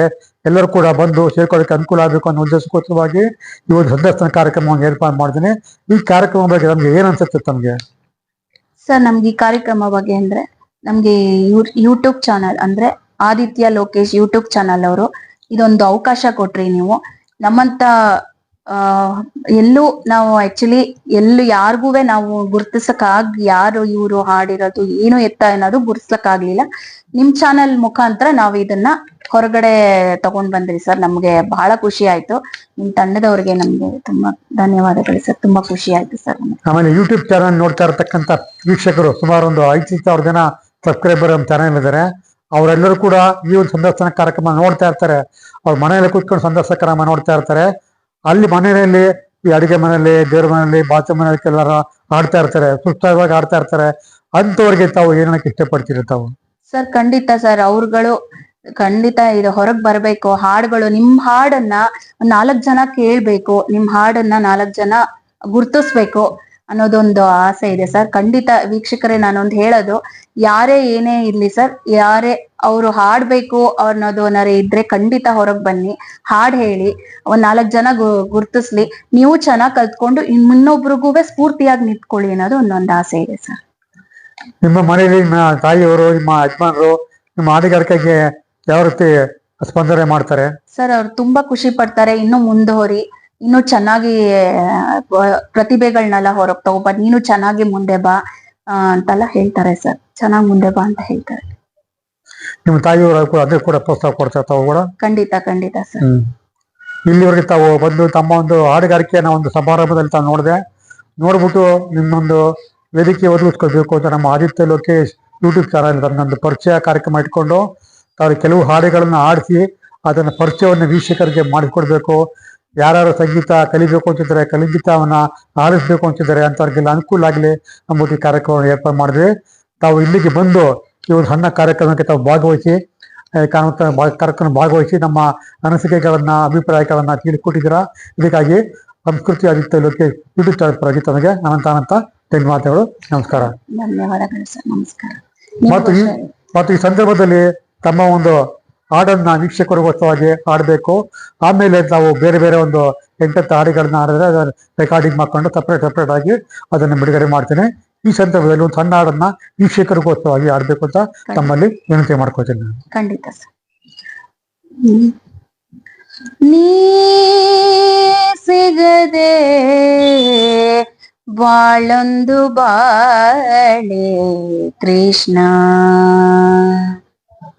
ಎಲ್ಲರೂ ಕೂಡ ಬಂದು ಸೇರ್ಕೊಳ್ಳೋಕೆ ಅನುಕೂಲ ಆಗಬೇಕು ಅನ್ನೋ ಉದ್ದೇಶಕ್ಕೋಸ್ಕರವಾಗಿ ಈ ಒಂದು ಸಂದರ್ಶನ ಕಾರ್ಯಕ್ರಮವನ್ನು ಏರ್ಪಾಡು ಮಾಡಿದ್ದೀನಿ. ಈ ಕಾರ್ಯಕ್ರಮ ಬಗ್ಗೆ ನಮ್ಗೆ ಏನ್ ಅನ್ಸುತ್ತೆ ತಮ್ಗೆ? ಸರ್, ನಮ್ಗೆ ಈ ಕಾರ್ಯಕ್ರಮ ಬಗ್ಗೆ ಅಂದ್ರೆ ನಮ್ಗೆ ಯೂಟ್ಯೂಬ್ ಚಾನಲ್ ಅಂದ್ರೆ ಆದಿತ್ಯ ಲೋಕೇಶ್ ಯೂಟ್ಯೂಬ್ ಚಾನಲ್ ಅವರು ಇದೊಂದು ಅವಕಾಶ ಕೊಟ್ರಿ ನೀವು. ನಮ್ಮಂತ ಎಲ್ಲೂ ನಾವು ಆಕ್ಚುಲಿ ಎಲ್ಲೂ ಯಾರಿಗೂ ನಾವು ಗುರ್ತಿಸಕ್ಕಾಗ್ ಯಾರು ಇವರು ಹಾಡಿರೋದು ಏನು ಎತ್ತ ಅನ್ನೋದು ಗುರ್ತಿಸಕ್ಕಾಗ್ಲಿಲ್ಲ ನಿಮ್ ಚಾನೆಲ್ ಮುಖಾಂತರ ನಾವು ಇದನ್ನ ಹೊರಗಡೆ ತಗೊಂಡ್ ಬಂದ್ರಿ ಸರ್, ನಮ್ಗೆ ಬಹಳ ಖುಷಿ ಆಯ್ತು. ನಿಮ್ ತಂಡದವ್ರಿಗೆ ನಮ್ಗೆ ತುಂಬಾ ಧನ್ಯವಾದಗಳು ಸರ್, ತುಂಬಾ ಖುಷಿ ಆಯ್ತು ಸರ್ ಆಮೇಲೆ ಯೂಟ್ಯೂಬ್ ಚಾನಲ್ ನೋಡ್ತಾ ಇರತಕ್ಕಂತ ವೀಕ್ಷಕರು ಸುಮಾರು ಒಂದು ಐದು ಸಾವಿರ ಜನ ಸಬ್ಸ್ಕ್ರೈಬರ್ ನಮ್ಮ ಇದ್ದಾರೆ ಅವರೆಲ್ಲರೂ ಕೂಡ ಈ ಒಂದು ಸಂದರ್ಶನ ಕಾರ್ಯಕ್ರಮ ನೋಡ್ತಾ ಇರ್ತಾರೆ. ಅವ್ರ ಮನೆಯಲ್ಲಿ ಕೂತ್ಕೊಂಡು ಸಂದರ್ಶನ ಕಾರ್ಯಕ್ರಮ ನೋಡ್ತಾ ಇರ್ತಾರೆ. ಅಲ್ಲಿ ಮನೆಯಲ್ಲಿ, ಈ ಅಡಿಗೆ ಮನೆಯಲ್ಲಿ, ದೇವ್ರ ಮನೆಯಲ್ಲಿ, ಬಾಚ ಮನೆಯಲ್ಲಿ ಎಲ್ಲರ ಆಡ್ತಾ ಇರ್ತಾರೆ ಸುಸ್ತಾಗಿ ಆಡ್ತಾ ಇರ್ತಾರೆ. ಅಂತವ್ರಿಗೆ ತಾವು ಏನಕ್ಕೆ ಇಷ್ಟಪಡ್ತೀರಿ ತಾವು? ಸರ್, ಖಂಡಿತ ಸರ್, ಅವ್ರುಗಳು ಖಂಡಿತ ಇದು ಹೊರಗ್ ಬರ್ಬೇಕು. ಹಾಡುಗಳು, ನಿಮ್ ಹಾಡನ್ನ ನಾಲ್ಕ್ ಜನ ಕೇಳ್ಬೇಕು. ನಿಮ್ ಹಾಡನ್ನ ನಾಲ್ಕ್ ಜನ ಗುರ್ತಿಸ್ಬೇಕು. ಅನ್ನೋದೊಂದು ಆಸೆ ಇದೆ ಸರ್. ಖಂಡಿತ ವೀಕ್ಷಕರೇ ನಾನೊಂದು ಹೇಳೋದು ಯಾರೇ ಏನೇ ಇರ್ಲಿ ಸರ್ ಯಾರೇ ಅವ್ರು ಹಾಡ್ಬೇಕು ಅನ್ನೋದು ಏನಾರ ಇದ್ರೆ ಖಂಡಿತ ಹೊರಗೆ ಬನ್ನಿ ಹಾಡ್ ಹೇಳಿ ಒಂದ್ ನಾಲ್ಕ್ ಜನ ಗುರ್ತಿಸ್ಲಿ ನೀವು ಚೆನ್ನಾಗ್ ಕಲ್ತ್ಕೊಂಡು ಇನ್ ಇನ್ನೊಬ್ರಿಗೂ ಸ್ಫೂರ್ತಿಯಾಗಿ ನಿಂತ್ಕೊಳ್ಳಿ ಅನ್ನೋದು ಒಂದೊಂದು ಆಸೆ ಇದೆ ಸರ್. ನಿಮ್ಮ ಮನೆಯಲ್ಲಿ ನಿಮ್ಮ ತಾಯಿಯವರು ನಿಮ್ಮ ಯಜಮಾನರು ನಿಮ್ಮ ಹಾಡುಗಾರಿಕೆಗೆ ಯಾವ ರೀತಿ ಸ್ಪಂದನೆ ಮಾಡ್ತಾರೆ? ಸರ್ ಅವ್ರು ತುಂಬಾ ಖುಷಿ ಪಡ್ತಾರೆ ಇನ್ನು ಮುಂದುವರಿ. ಇನ್ನು ಚೆನ್ನಾಗಿ ಪ್ರತಿಭೆಗಳನ್ನೆಲ್ಲ ಹೊರಗ್ ತಗೋಬಾ ನೀನು ಚೆನ್ನಾಗಿ ಮುಂದೆ ಬಾ ಅಂತೆಲ್ಲ ಹೇಳ್ತಾರೆ ಸರ್. ಚೆನ್ನಾಗಿ ಮುಂದೆ ಬಾ ಅಂತ ಹೇಳ್ತಾರೆ. ನಿಮ್ಮ ತಾಯಿಯವರು ಕೂಡ ಅದೇ ಕೂಡ ಪ್ರೋತ್ಸಾಹ ಕೊಡ್ತಾರೆ ತಾವು ಕೂಡ? ಖಂಡಿತ ಖಂಡಿತ ಸರ್. ಇಲ್ಲಿವರೆಗೆ ತಾವು ಬಂದು ತಮ್ಮ ಒಂದು ಹಾಡುಗಾರಿಕೆಯನ್ನ ಒಂದು ಸಮಾರಂಭದಲ್ಲಿ ತಾವು ನೋಡಿದೆ. ನೋಡ್ಬಿಟ್ಟು ನಿಮ್ಮೊಂದು ವೇದಿಕೆ ಒದಗಿಸ್ಕೊಳ್ಬೇಕು ಅಂತ ನಮ್ಮ ಆದಿತ್ಯ ಲೋಕೇಶ್ ಯೂಟ್ಯೂಬ್ ಚಾನಲ್ ನನ್ನೊಂದು ಪರಿಚಯ ಕಾರ್ಯಕ್ರಮ ಇಟ್ಕೊಂಡು ತಾವು ಕೆಲವು ಹಾಡುಗಳನ್ನ ಆಡಿಸಿ ಅದನ್ನ ಪರಿಚಯವನ್ನು ವೀಕ್ಷಕರಿಗೆ ಮಾಡಿಕೊಡ್ಬೇಕು. ಯಾರ್ಯಾರು ಸಂಗೀತ ಕಲಿಬೇಕು ಅಂತಿದ್ದಾರೆ ಕಲಿಗೀತವನ್ನ ಆರಿಸಬೇಕು ಅಂತಿದ್ದಾರೆ ಅಂತವ್ರಿಗೆಲ್ಲ ಅನುಕೂಲ ಆಗಲಿ ಎಂಬುದು ಈ ಕಾರ್ಯಕ್ರಮ ಏರ್ಪಾಡು ಮಾಡಿದ್ವಿ. ತಾವು ಇಲ್ಲಿಗೆ ಬಂದು ಈ ಒಂದು ಸಣ್ಣ ಕಾರ್ಯಕ್ರಮಕ್ಕೆ ತಾವು ಭಾಗವಹಿಸಿ ಕಾರ್ಯಕ್ರಮ ಭಾಗವಹಿಸಿ ನಮ್ಮ ಅನಿಸಿಕೆಗಳನ್ನ ಅಭಿಪ್ರಾಯಗಳನ್ನ ತಿಳಿಕೊಟ್ಟಿದ್ದೀರಾ ಇದಕ್ಕಾಗಿ ಸಂಸ್ಕೃತಿ ಆದಿತ್ಯ ಲೋಕೇಶ್ ಯೂಟ್ಯೂಬ್ ಚಾನಲ್ ಪರವಾಗಿ ತಮಗೆ ಅನಂತ ಅನಂತ ಧನ್ಯವಾದಗಳು. ನಮಸ್ಕಾರ. ಧನ್ಯವಾದಗಳು ಸರ್. ನಮಸ್ಕಾರ. ಮತ್ತು ಈ ಮತ್ತು ಈ ಸಂದರ್ಭದಲ್ಲಿ ತಮ್ಮ ಒಂದು ಹಾಡನ್ನ ವೀಕ್ಷಕರಿಗೋಸ್ಕರವಾಗಿ ಹಾಡಬೇಕು. ಆಮೇಲೆ ನಾವು ಬೇರೆ ಬೇರೆ ಒಂದು ಎಂಟತ್ತು ಹಾಡುಗಳನ್ನ ಹಾಡಿದ್ರೆ ಅದನ್ನ ರೆಕಾರ್ಡಿಂಗ್ ಮಾಡ್ಕೊಂಡು ಸಪ್ರೇಟ್ ಸಪ್ರೇಟ್ ಆಗಿ ಅದನ್ನು ಬಿಡುಗಡೆ ಮಾಡ್ತೇನೆ. ಈ ಸಂದರ್ಭದಲ್ಲಿ ಒಂದು ಸಣ್ಣ ಹಾಡನ್ನ ವೀಕ್ಷಕರಿಗೋಸ್ಕರವಾಗಿ ಹಾಡಬೇಕು ಅಂತ ತಮ್ಮಲ್ಲಿ ವಿನಂತಿ ಮಾಡ್ಕೋತೇನೆ ಖಂಡಿತ ಸರ್. ನೀ ಸಿಗದೆ ಬಾಳೊಂದು ಬಾಳೆ ಕೃಷ್ಣ.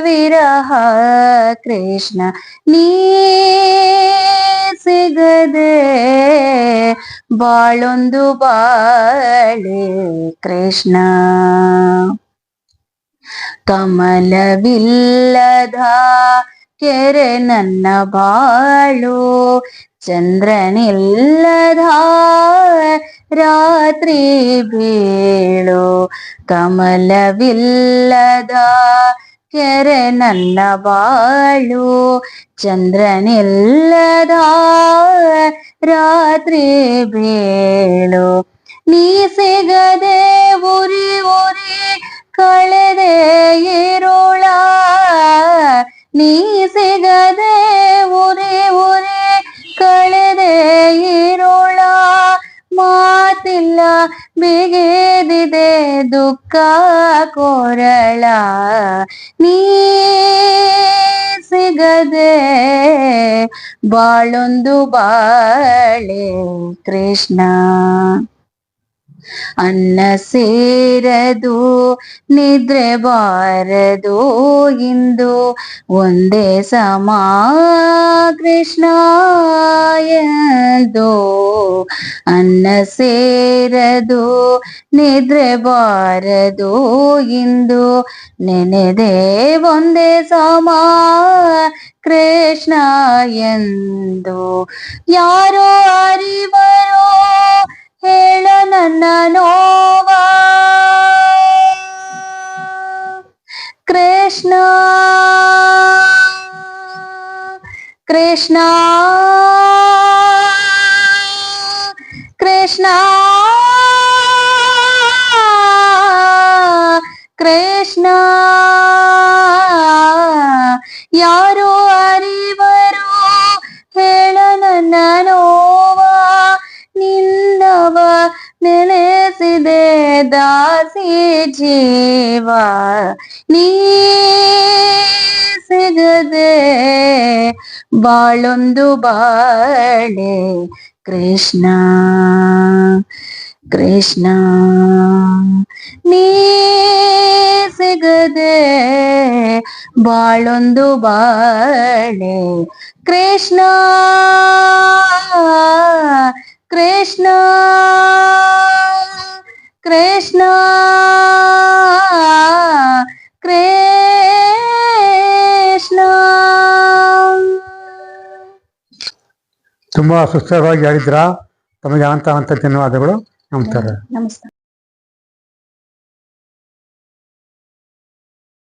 ವಿರಹ ಕೃಷ್ಣ ನೀ ಸಿಗದೆ ಬಾಳೊಂದು ಬಾಳೆ ಕೃಷ್ಣ. ಕಮಲವಿಲ್ಲದ ಕೆರೆ ನನ್ನ ಬಾಳು ಚಂದ್ರನಿಲ್ಲದ ರಾತ್ರಿ ಬೀಳು ಕಮಲವಿಲ್ಲದ ಕೆರೆ ನನ್ನ ಬಾಳು ಚಂದ್ರನಿಲ್ಲದ ರಾತ್ರಿ ಬೀಳು ನೀ ಸಿಗದೆ ಉರಿ ಉರಿ ಕಳೆದೆ ಇರುಳ ನೀ ಸಿಗದೆ ಉರಿ ಉರಿ ಕಳೆದೆ ಇರುಳ ಮಾತಿಲ್ಲ ಬಿಗಿದಿದೆ ದುಃಖ ಕೊರಳ. ನೀ ಸಿಗದೆ ಬಾಳೊಂದು ಬಾಳೆ ಕೃಷ್ಣ. ಅನ್ನ ಸೇರದು, ನಿದ್ರೆ ಬಾರದು. ಇಂದು ಒಂದೇ ಸಮ ಕೃಷ್ಣ ಅನ್ನ ಸೇರದು, ನಿದ್ರೆ ಬಾರದು. ಇಂದು ನೆನೆದೆ ಒಂದೇ ಸಮ ಕೃಷ್ಣ ಎಂದು ಯಾರೋ ಅರಿವರೋ ಹೇಳ ನನ್ನ ನೋವ. ಕೃಷ್ಣ. ಕೃಷ್ಣ. ಕೃಷ್ಣ. ಕೃಷ್ಣ. ಬಾಳೊಂದು ಬಾಳೆ ಕೃಷ್ಣ ಕೃಷ್ಣ ನೀ ಸಿಗದೆ ಬಾಳೊಂದು ಬಾಳೆ ಕೃಷ್ಣ ಕೃಷ್ಣ ಕೃಷ್ಣ ಕೃಷ್ಣ ತುಂಬಾ ಸುಸ್ಥಿರವಾಗಿ ಹೇಳಿದ್ರ ತಮಗೆ ಅಂತ ಅಂತ ಧನ್ಯವಾದಗಳು. ನಮಸ್ಕಾರ. ನಮಸ್ಕಾರ